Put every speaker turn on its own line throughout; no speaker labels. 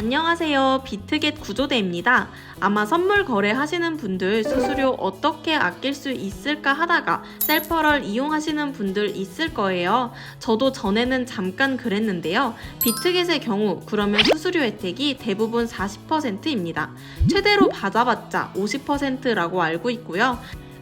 안녕하세요. 비트겟 구조대입니다. 아마 선물 거래하시는 분들 수수료 어떻게 아낄 수 있을까 하다가 셀퍼럴 이용하시는 분들 있을 거예요. 저도 전에는 잠깐 그랬는데요. 비트겟의 경우 그러면 수수료 혜택이 대부분 40%입니다. 최대로 받아봤자 50%라고 알고 있고요.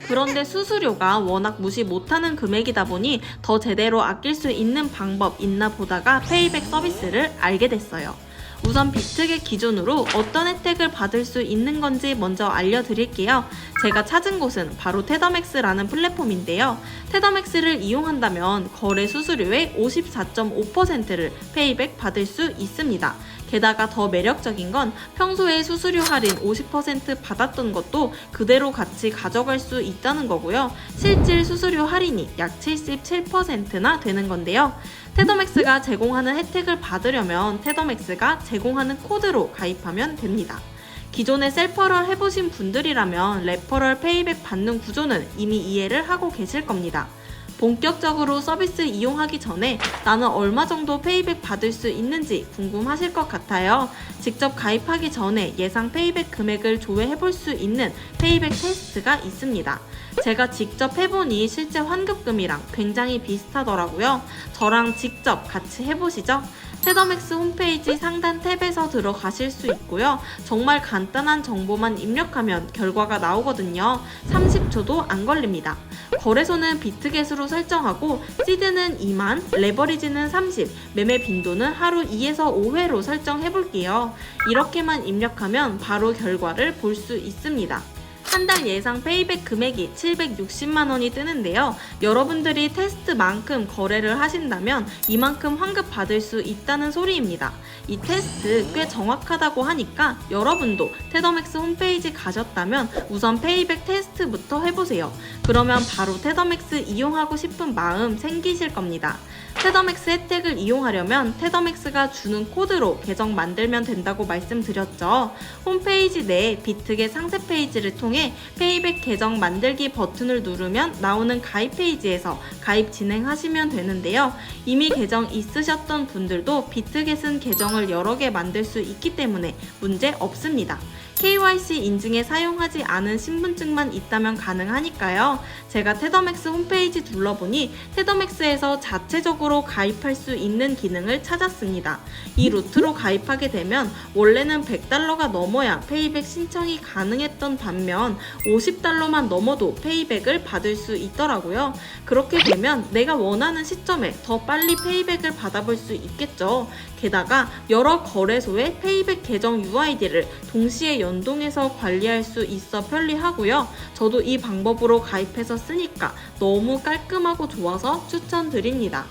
그런데 수수료가 워낙 무시 못하는 금액이다 보니 더 제대로 아낄 수 있는 방법 있나 보다가 페이백 서비스를 알게 됐어요. 우선 비트겟 기준으로 어떤 혜택을 받을 수 있는 건지 먼저 알려드릴게요. 제가 찾은 곳은 바로 테더맥스라는 플랫폼인데요. 테더맥스를 이용한다면 거래 수수료의 54.5%를 페이백 받을 수 있습니다. 게다가 더 매력적인 건 평소에 수수료 할인 50% 받았던 것도 그대로 같이 가져갈 수 있다는 거고요. 실질 수수료 할인이 약 77%나 되는 건데요. 테더맥스가 제공하는 혜택을 받으려면 테더맥스가 제공하는 코드로 가입하면 됩니다. 기존에 셀퍼럴 해보신 분들이라면 레퍼럴 페이백 받는 구조는 이미 이해를 하고 계실 겁니다. 본격적으로 서비스 이용하기 전에 나는 얼마 정도 페이백 받을 수 있는지 궁금하실 것 같아요. 직접 가입하기 전에 예상 페이백 금액을 조회해 볼 수 있는 페이백 테스트가 있습니다. 제가 직접 해보니 실제 환급금이랑 굉장히 비슷하더라고요. 저랑 직접 같이 해보시죠. 테더맥스 홈페이지 상단 탭에서 들어가실 수 있고요. 정말 간단한 정보만 입력하면 결과가 나오거든요. 30초도 안 걸립니다. 거래소는 비트겟으로 설정하고 시드는 2만, 레버리지는 30, 매매 빈도는 하루 2에서 5회로 설정해 볼게요. 이렇게만 입력하면 바로 결과를 볼 수 있습니다. 한 달 예상 페이백 금액이 760만 원이 뜨는데요. 여러분들이 테스트만큼 거래를 하신다면 이만큼 환급 받을 수 있다는 소리입니다. 이 테스트 꽤 정확하다고 하니까 여러분도 테더맥스 홈페이지 가셨다면 우선 페이백 테스트부터 해보세요. 그러면 바로 테더맥스 이용하고 싶은 마음 생기실 겁니다. 테더맥스 혜택을 이용하려면 테더맥스가 주는 코드로 계정 만들면 된다고 말씀드렸죠. 홈페이지 내 비트겟 상세 페이지를 통해 페이백 계정 만들기 버튼을 누르면 나오는 가입 페이지에서 가입 진행하시면 되는데요. 이미 계정 있으셨던 분들도 비트겟은 계정을 여러 개 만들 수 있기 때문에 문제 없습니다. KYC 인증에 사용하지 않은 신분증만 있다면 가능하니까요. 제가 테더맥스 홈페이지 둘러보니 테더맥스에서 자체적으로 가입할 수 있는 기능을 찾았습니다. 이 루트로 가입하게 되면 원래는 100달러가 넘어야 페이백 신청이 가능했던 반면 50달러만 넘어도 페이백을 받을 수 있더라고요. 그렇게 되면 내가 원하는 시점에 더 빨리 페이백을 받아볼 수 있겠죠. 게다가 여러 거래소의 페이백 계정 UID를 동시에 연동해서 관리할 수 있어 편리하고요. 저도 이 방법으로 가입해서 쓰니까 너무 깔끔하고 좋아서 추천드립니다.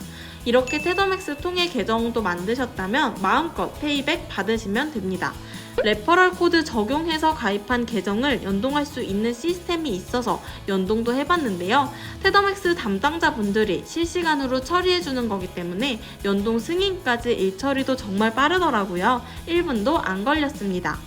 이렇게 테더맥스 통해 계정도 만드셨다면 마음껏 페이백 받으시면 됩니다. 레퍼럴 코드 적용해서 가입한 계정을 연동할 수 있는 시스템이 있어서 연동도 해봤는데요. 테더맥스 담당자분들이 실시간으로 처리해주는 거기 때문에 연동 승인까지 일처리도 정말 빠르더라고요. 1분도 안 걸렸습니다.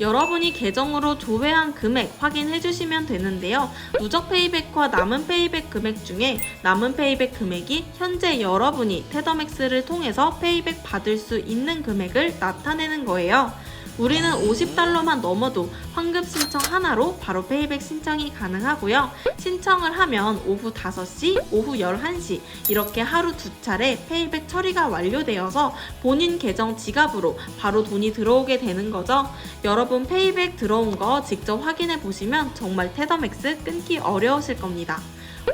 여러분이 계정으로 조회한 금액 확인해 주시면 되는데요. 누적 페이백과 남은 페이백 금액 중에 남은 페이백 금액이 현재 여러분이 테더맥스를 통해서 페이백 받을 수 있는 금액을 나타내는 거예요. 우리는 50달러만 넘어도 환급 신청 하나로 바로 페이백 신청이 가능하고요. 신청을 하면 오후 5시, 오후 11시 이렇게 하루 두 차례 페이백 처리가 완료되어서 본인 계정 지갑으로 바로 돈이 들어오게 되는 거죠. 여러분 페이백 들어온 거 직접 확인해 보시면 정말 테더맥스 끊기 어려우실 겁니다.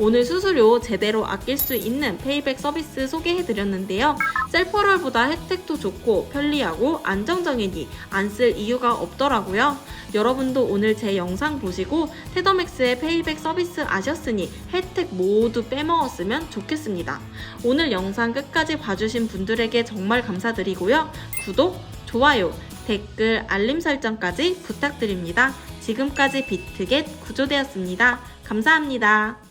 오늘 수수료 제대로 아낄 수 있는 페이백 서비스 소개해 드렸는데요. 셀퍼럴보다 혜택도 좋고 편리하고 안정적이니 안 쓸 이유가 없더라고요. 여러분도 오늘 제 영상 보시고 테더맥스의 페이백 서비스 아셨으니 혜택 모두 빼먹었으면 좋겠습니다. 오늘 영상 끝까지 봐주신 분들에게 정말 감사드리고요. 구독, 좋아요, 댓글, 알림 설정까지 부탁드립니다. 지금까지 비트겟 구조되었습니다. 감사합니다.